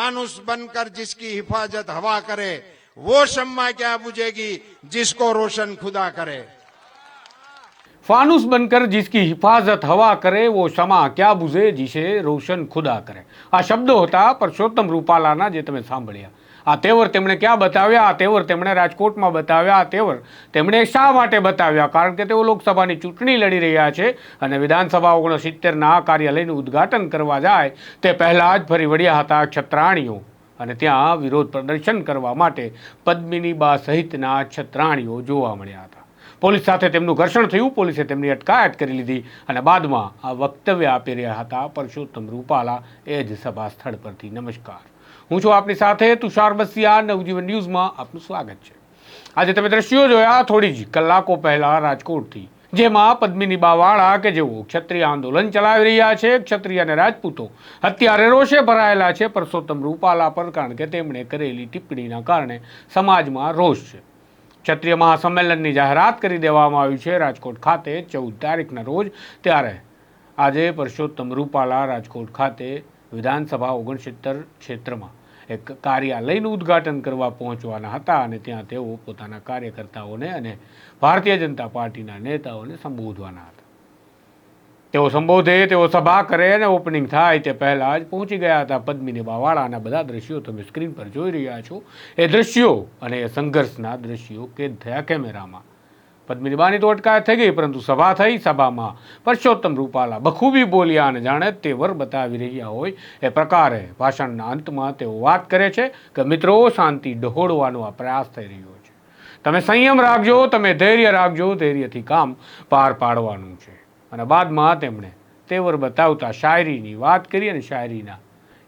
फानुस बनकर जिसकी हिफाजत हवा करे वो शम्मा क्या बुझेगी जिसको रोशन खुदा करे फानुस बनकर जिसकी हिफाजत हवा करे वो क्षमा ક્યાં બુઝે જીશે રોશન ખુદા કરે આ શબ્દો હતા પરસોત્તમ રૂપાલાના જે તમે સાંભળ્યા આ તેવર તેમણે ક્યાં બતાવ્યા? આ તેવર તેમણે રાજકોટમાં બતાવ્યા. આ તેવર તેમણે શા માટે બતાવ્યા? કારણ કે તેઓ લોકસભાની ચૂંટણી લડી રહ્યા છે અને વિધાનસભા ઓગણસિત્તેરના આ કાર્યાલયનું ઉદ્ઘાટન કરવા જાય તે પહેલાં જ ફરી વળ્યા હતા છત્રાણીઓ. અને ત્યાં વિરોધ પ્રદર્શન કરવા માટે પદ્મિની બા સહિતના છત્રાણીઓ જોવા મળ્યા હતા. પોલીસ સાથે તેમનું ઘર્ષણ થયું. પોલીસે તેમની અટકાયત કરી લીધી અને બાદમાં આ વક્તવ્ય આપી રહ્યા હતા. પરસોત્તમ રૂપાલા એ જ સભા સ્થળ પરથી. નમસ્કાર. હું છું આપની સાથે તુષાર બસિયા નવજીવન ન્યૂઝમાં આપનું સ્વાગત છે. આજે તમે દ્રશ્યો જોયા, થોડી જ કલાકો પહેલા રાજકોટથી, જેમાં પદ્મિની બાવાળા કે જેઓ ક્ષત્રિય આંદોલન ચલાવી રહ્યા છે, ક્ષત્રિય અને રાજપૂતો અત્યારે રોષે ભરાયેલા છે પરસોત્તમ રૂપાલા પર, કારણ કે તેમણે કરેલી ટિપ્પણીના કારણે સમાજમાં રોષ છે. ક્ષત્રિય મહાસંમેલનની જાહેરાત કરી દેવામાં આવી છે રાજકોટ ખાતે ચૌદ તારીખના રોજ, ત્યારે આજે પરસોત્તમ રૂપાલા રાજકોટ ખાતે વિધાનસભા ઓગણસિત્તર ક્ષેત્રમાં એક કાર્યાલયનું ઉદ્ઘાટન કરવા પહોંચવાના હતા અને ત્યાં તેઓ પોતાના કાર્યકર્તાઓને અને ભારતીય જનતા પાર્ટીના નેતાઓને સંબોધવાના હતા. તેઓ સંબોધે, તેઓ સભા કરે અને ઓપનિંગ થાય તે પહેલાં જ પહોંચી ગયા હતા પદ્મિની બાવાળાના બધા દ્રશ્યો તમે સ્ક્રીન પર જોઈ રહ્યા છો. એ દ્રશ્યો અને એ સંઘર્ષના દ્રશ્યો કેદ થયા કેમેરામાં. પદ્મિની બાની તો અટકાયત થઈ ગઈ પરંતુ સભા થઈ સભામાં પરસોત્તમ રૂપાલા બખૂબી બોલ્યા અને જાણે તેવર બતાવી રહ્યા હોય એ પ્રકારે ભાષણના અંતમાં તેઓ વાત કરે છે કે મિત્રો શાંતિ ડહોળવાનો આ પ્રયાસ થઈ રહ્યો છે તમે સંયમ રાખજો તમે ધૈર્ય રાખજો ધૈર્યથી કામ પાર પાડવાનું છે અને બાદમાં તેમણે તેવર બતાવતા શાયરીની વાત કરી અને શાયરીના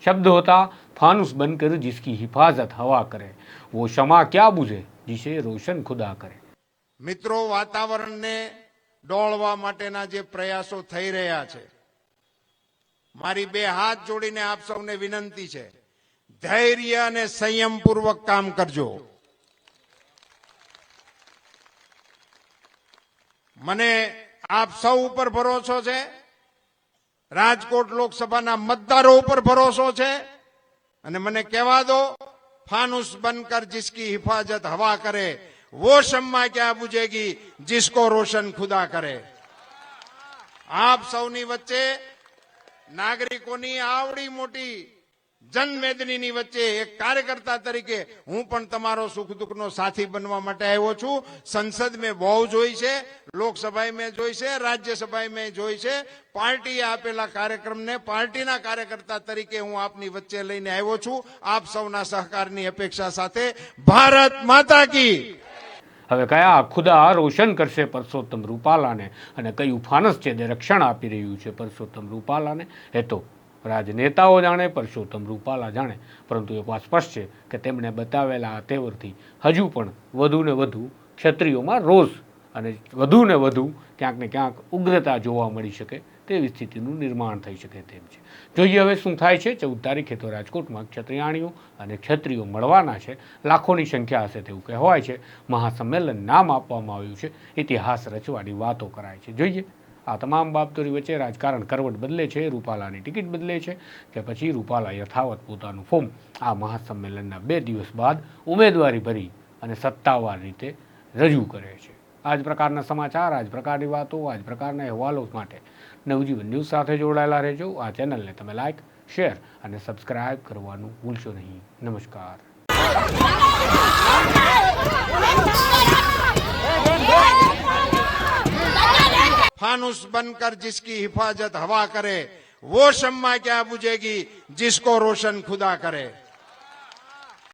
શબ્દો હતા ફાનુસ બનકર જિસકી હિફાજત હવા કરે वो क्षमा क्या બુઝે જીસે રોશન ખુદા કરે મિત્રો, વાતાવરણને ડોળવા માટેના જે પ્રયાસો થઈ રહ્યા છે, મારી બે હાથ જોડીને આપ સૌને વિનંતી છે, ધૈર્ય અને સંયમપૂર્વક કામ કરજો. મને આપ સૌ ઉપર ભરોસો છે, રાજકોટ લોકસભાના મતદારો ઉપર ભરોસો છે, અને મને કહેવા દો, ફાનુસ બનકર જિસકી હિફાજત હવા કરે. वो शम्मा क्या बुझेगी जिसको रोशन खुदा करे આપ સૌની વચ્ચે નાગરિકોની આવડી મોટી જનમેદનીની વચ્ચે એક કાર્યકર્તા તરીકે હું પણ તમારો સુખ દુઃખનો સાથી બનવા માટે આવ્યો છું સંસદ મેં બહુ જોઈ છે લોકસભાએ મેં જોઈ છે રાજ્યસભાએ મેં જોઈ છે પાર્ટીએ આપેલા કાર્યક્રમને પાર્ટીના કાર્યકર્તા તરીકે હું આપની વચ્ચે લઈને આવ્યો છું આપ સૌના સહકારની અપેક્ષા સાથે ભારત માતા કી હવે કયા ખુદા રોશન કરશે પરસોત્તમ રૂપાલાને અને કયું ફાનસ છે તે રક્ષણ આપી રહ્યું છે પરસોત્તમ રૂપાલાને? એ તો રાજનેતાઓ જાણે, પરસોત્તમ રૂપાલા જાણે. પરંતુ એક વાત સ્પષ્ટ છે કે તેમણે બતાવેલા આ તેવરથી હજુ પણ વધુ ને વધુ ક્ષત્રિયોમાં રોષ અને વધુ ને વધુ ક્યાંક ને ક્યાંક ઉગ્રતા જોવા મળી શકે. તેવી સ્થિતિનું નિર્માણ થઈ શકે તેમ છે. જોઈએ હવે શું થાય છે? ચૌદ તારીખે તો રાજકોટમાં ક્ષત્રિયાણીઓ અને ક્ષત્રિયો મળવાના છે. લાખોની સંખ્યા હશે તેવું કહેવાય છે. મહાસંમેલન નામ આપવામાં આવ્યું છે. ઇતિહાસ રચવાની વાતો કરાય છે. જોઈએ. આ તમામ બાબતોની વચ્ચે રાજકારણ કરવટ બદલે છે. રૂપાલાની ટિકિટ બદલે છે કે પછી રૂપાલા યથાવત પોતાનું ફોર્મ આ મહાસંમેલનના બે દિવસ બાદ ઉમેદવારી ભરી અને સત્તાવાર રીતે રજૂ કરે છે. આ જ પ્રકારના સમાચાર આ જ પ્રકારની વાતો આ જ પ્રકારના અહેવાલો માટે નવજીવન ન્યૂઝ સાથે જોડાયેલા રહેજો આ ચેનલને તમે લાઇક શેર અને સબસ્ક્રાઇબ કરવાનું ભૂલશો નહીં નમસ્કાર फानुस बनकर जिसकी हिफाजत हवा करे वो शम्मा क्या बुझेगी जिसको रोशन खुदा करे